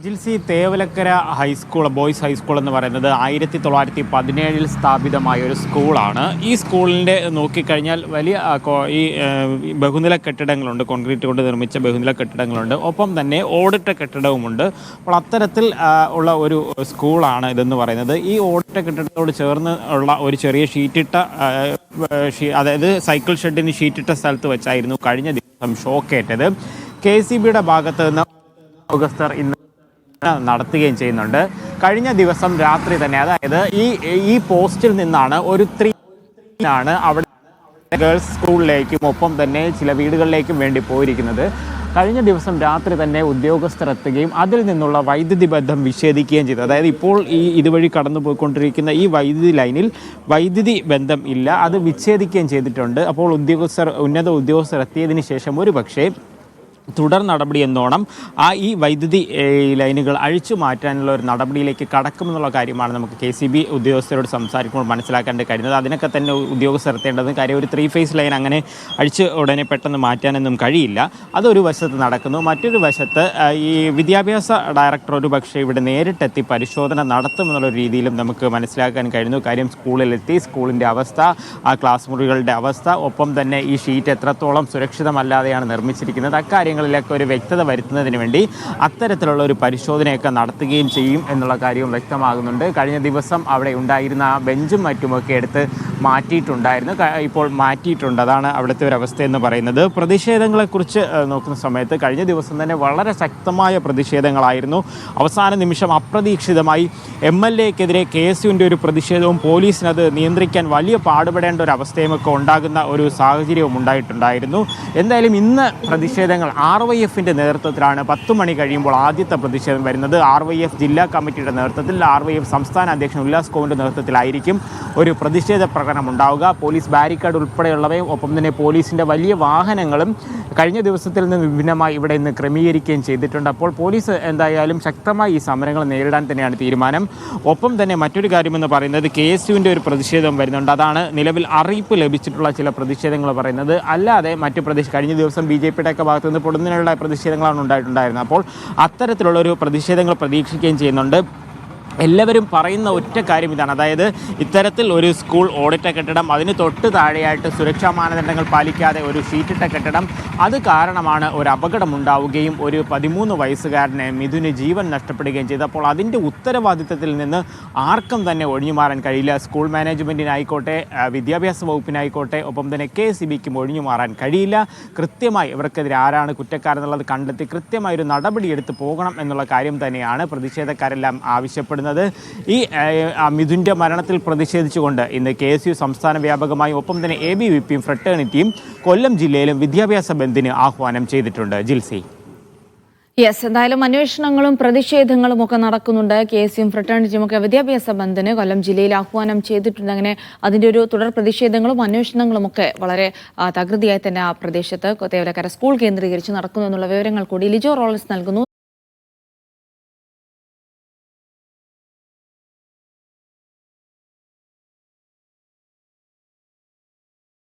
Jilsy Thevalakkara high school boys high school എന്ന് പറയുന്നത് ആയിരത്തി തൊള്ളായിരത്തി പതിനേഴിൽ സ്ഥാപിതമായ ഒരു സ്കൂളാണ്. ഈ സ്കൂളിന്റെ നോക്കിക്കഴിഞ്ഞാൽ വലിയ ഈ ബഹുനില കെട്ടിടങ്ങളുണ്ട്. കോൺക്രീറ്റ് കൊണ്ട് നിർമ്മിച്ച ബഹുനില കെട്ടിടങ്ങളുണ്ട്. ഒപ്പം തന്നെ ഓടിട്ട കെട്ടിടവുമുണ്ട്. അപ്പോൾ അത്തരത്തിൽ ഉള്ള ഒരു സ്കൂളാണ് ഇതെന്ന് പറയുന്നത്. ഈ ഓടിട്ട കെട്ടിടത്തോട് ചേർന്ന് ഉള്ള ഒരു ചെറിയ ഷീറ്റിട്ട അതായത് സൈക്കിൾ ഷെഡിന് ഷീറ്റിട്ട സ്ഥലത്ത് വെച്ചായിരുന്നു കഴിഞ്ഞ ദിവസം ഷോക്കേറ്റത്. കെ സി ബിയുടെ ഭാഗത്ത് നിന്ന് ഉദ്യോഗസ്ഥർ ഇന്ന് നടത്തുകയും ചെയ്യുന്നുണ്ട്. കഴിഞ്ഞ ദിവസം രാത്രി തന്നെ അതായത് ഈ ഈ പോസ്റ്റിൽ നിന്നാണ് ഒരു ത്രീ ആണ് അവിടെ ഗേൾസ് സ്കൂളിലേക്കും ഒപ്പം തന്നെ ചില വീടുകളിലേക്കും വേണ്ടി പോയിരിക്കുന്നത്. കഴിഞ്ഞ ദിവസം രാത്രി തന്നെ ഉദ്യോഗസ്ഥർ എത്തുകയും അതിൽ നിന്നുള്ള വൈദ്യുതി ബന്ധം വിച്ഛേദിക്കുകയും ചെയ്തു. അതായത് ഇപ്പോൾ ഈ ഇതുവഴി കടന്നു പോയിക്കൊണ്ടിരിക്കുന്ന ഈ വൈദ്യുതി ലൈനിൽ വൈദ്യുതി ബന്ധം ഇല്ല. അത് വിച്ഛേദിക്കുകയും ചെയ്തിട്ടുണ്ട്. അപ്പോൾ ഉദ്യോഗസ്ഥർ ഉന്നത ഉദ്യോഗസ്ഥർ എത്തിയതിന് ശേഷം ഒരു പക്ഷേ തുടർ നടപടി എന്നോണം ആ ഈ വൈദ്യുതി ലൈനുകൾ അഴിച്ചു മാറ്റാനുള്ള ഒരു നടപടിയിലേക്ക് കടക്കുമെന്നുള്ള കാര്യമാണ് നമുക്ക് കെ സി ബി ഉദ്യോഗസ്ഥരോട് സംസാരിക്കുമ്പോൾ മനസ്സിലാക്കേണ്ട കഴിയുന്നത് അതിനൊക്കെ തന്നെ ഉദ്യോഗസ്ഥർ എത്തേണ്ടത് കാര്യം ഒരു ത്രീ ഫേസ് ലൈൻ അങ്ങനെ അഴിച്ച് ഉടനെ പെട്ടെന്ന് മാറ്റാനൊന്നും കഴിയില്ല. അതൊരു വശത്ത് നടക്കുന്നു. മറ്റൊരു വശത്ത് ഈ വിദ്യാഭ്യാസ ഡയറക്ടർ ഒരു പക്ഷേ ഇവിടെ നേരിട്ടെത്തി പരിശോധന നടത്തുമെന്നുള്ള രീതിയിലും നമുക്ക് മനസ്സിലാക്കാൻ കഴിയുന്നു. കാര്യം സ്കൂളിലെത്തി സ്കൂളിന്റെ അവസ്ഥ ആ ക്ലാസ് മുറികളുടെ അവസ്ഥ ഒപ്പം തന്നെ ഈ ഷീറ്റ് എത്രത്തോളം സുരക്ഷിതമല്ലാതെയാണ് നിർമ്മിച്ചിരിക്കുന്നത്. അക്കാര്യങ്ങളിലൊക്കെ ഒരു വ്യക്തത വരുത്തുന്നതിന് വേണ്ടി അത്തരത്തിലുള്ള ഒരു പരിശോധനയൊക്കെ നടത്തുകയും ചെയ്യും എന്നുള്ള കാര്യവും വ്യക്തമാകുന്നുണ്ട്. കഴിഞ്ഞ ദിവസം അവിടെ ഉണ്ടായിരുന്ന ആ ബെഞ്ചും മറ്റുമൊക്കെ എടുത്ത് മാറ്റിയിട്ടുണ്ടായിരുന്നു. ഇപ്പോൾ മാറ്റിയിട്ടുണ്ട്. അതാണ് അവിടുത്തെ ഒരു അവസ്ഥ എന്ന് പറയുന്നത്. പ്രതിഷേധങ്ങളെക്കുറിച്ച് നോക്കുന്ന സമയത്ത് കഴിഞ്ഞ ദിവസം തന്നെ വളരെ ശക്തമായ പ്രതിഷേധങ്ങളായിരുന്നു. അവസാന നിമിഷം അപ്രതീക്ഷിതമായി എം എൽ എക്കെതിരെ കെ എസ് യുവിന്റെ ഒരു പ്രതിഷേധവും പോലീസിനത് നിയന്ത്രിക്കാൻ വലിയ പാടുപെടേണ്ട ഒരു അവസ്ഥയുമൊക്കെ ഉണ്ടാകുന്ന ഒരു സാഹചര്യവും ഉണ്ടായിട്ടുണ്ടായിരുന്നു. എന്തായാലും ഇന്ന് പ്രതിഷേധങ്ങൾ ആർ വൈ എഫിന്റെ നേതൃത്വത്തിലാണ് പത്ത് മണി കഴിയുമ്പോൾ ആദ്യത്തെ പ്രതിഷേധം വരുന്നത്. ആർ വൈ എഫ് ജില്ലാ കമ്മിറ്റിയുടെ നേതൃത്വത്തിൽ ആർ വൈ എഫ് സംസ്ഥാന അധ്യക്ഷൻ ഉല്ലാസ് കോവിന്റെ നേതൃത്വത്തിലായിരിക്കും ഒരു പ്രതിഷേധ പ്രകടനം ഉണ്ടാവുക. പോലീസ് ബാരിക്കേഡ് ഉൾപ്പെടെയുള്ളവയും ഒപ്പം തന്നെ പോലീസിന്റെ വലിയ വാഹനങ്ങളും കഴിഞ്ഞ ദിവസത്തിൽ നിന്ന് വിഭിന്നമായി ഇവിടെ ഇന്ന് ക്രമീകരിക്കുകയും ചെയ്തിട്ടുണ്ട്. അപ്പോൾ പോലീസ് എന്തായാലും ശക്തമായി ഈ സമരങ്ങൾ നേരിടാൻ തന്നെയാണ് തീരുമാനം. ഒപ്പം തന്നെ മറ്റൊരു കാര്യമെന്ന് പറയുന്നത് കെ എസ് യുവിന്റെ ഒരു പ്രതിഷേധം വരുന്നുണ്ട്. അതാണ് നിലവിൽ അറിയിപ്പ് ലഭിച്ചിട്ടുള്ള ചില പ്രതിഷേധങ്ങൾ പറയുന്നത്. അല്ലാതെ മറ്റു പ്രദേശം കഴിഞ്ഞ ദിവസം ബി ജെ പിയുടെ ഒക്കെ നിന്ന് പൊടുന്നതിനുള്ള പ്രതിഷേധങ്ങളാണ് ഉണ്ടായിട്ടുണ്ടായിരുന്നത്. അപ്പോൾ അത്തരത്തിലുള്ള ഒരു പ്രതിഷേധങ്ങൾ പ്രതീക്ഷിക്കുകയും ചെയ്യുന്നുണ്ട്. എല്ലാവരും പറയുന്ന ഒറ്റ കാര്യം ഇതാണ്. അതായത് ഇത്തരത്തിൽ ഒരു സ്കൂൾ ഓടിട്ട കെട്ടിടം അതിന് തൊട്ട് താഴെയായിട്ട് സുരക്ഷാ മാനദണ്ഡങ്ങൾ പാലിക്കാതെ ഒരു ഷീറ്റിട്ട കെട്ടിടം അത് കാരണമാണ് ഒരു അപകടം ഉണ്ടാവുകയും ഒരു പതിമൂന്ന് വയസ്സുകാരനെ മിഥുന് ജീവൻ നഷ്ടപ്പെടുകയും ചെയ്തപ്പോൾ അതിന്റെ ഉത്തരവാദിത്തത്തിൽ നിന്ന് ആർക്കും തന്നെ ഒഴിഞ്ഞു മാറാൻ കഴിയില്ല. സ്കൂൾ മാനേജ്മെന്റിനായിക്കോട്ടെ വിദ്യാഭ്യാസ വകുപ്പിനായിക്കോട്ടെ ഒപ്പം തന്നെ കെ എസ് ബിക്കും ഒഴിഞ്ഞു മാറാൻ കഴിയില്ല. കൃത്യമായി ഇവർക്കെതിരെ ആരാണ് കുറ്റക്കാരെന്നുള്ളത് കണ്ടെത്തി കൃത്യമായ ഒരു നടപടി എടുത്ത് പോകണം എന്നുള്ള കാര്യം തന്നെയാണ് പ്രതിഷേധക്കാരെല്ലാം ആവശ്യപ്പെടുന്നത്. ഈ ആ മിഥുന്റെ മരണത്തിൽ പ്രതിഷേധിച്ചുകൊണ്ട് ഇന്ന് കെ എസ് യു സംസ്ഥാന വ്യാപകമായും ഒപ്പം തന്നെ എ ബി വി പിയും ഫ്രട്ടേണിറ്റിയും കൊല്ലം ജില്ലയിലും വിദ്യാഭ്യാസ ബന്ദിന് ആഹ്വാനം ചെയ്തിട്ടുണ്ട്. ജിൽസി. യെസ് എന്തായാലും അന്വേഷണങ്ങളും പ്രതിഷേധങ്ങളും ഒക്കെ നടക്കുന്നുണ്ട്. കെ എസ് യും ഫ്രട്ടേണിറ്റിയും ഒക്കെ വിദ്യാഭ്യാസ ബന്ദിന് കൊല്ലം ജില്ലയിൽ ആഹ്വാനം ചെയ്തിട്ടുണ്ട്. അങ്ങനെ അതിന്റെ ഒരു തുടർ പ്രതിഷേധങ്ങളും അന്വേഷണങ്ങളും ഒക്കെ വളരെ തകൃതിയായി തന്നെ ആ പ്രദേശത്ത് തേവലക്കര സ്കൂൾ കേന്ദ്രീകരിച്ച് നടക്കുന്നു എന്നുള്ള വിവരങ്ങൾ കൂടി ലിജോ റോളൻസ് നൽകുന്നു.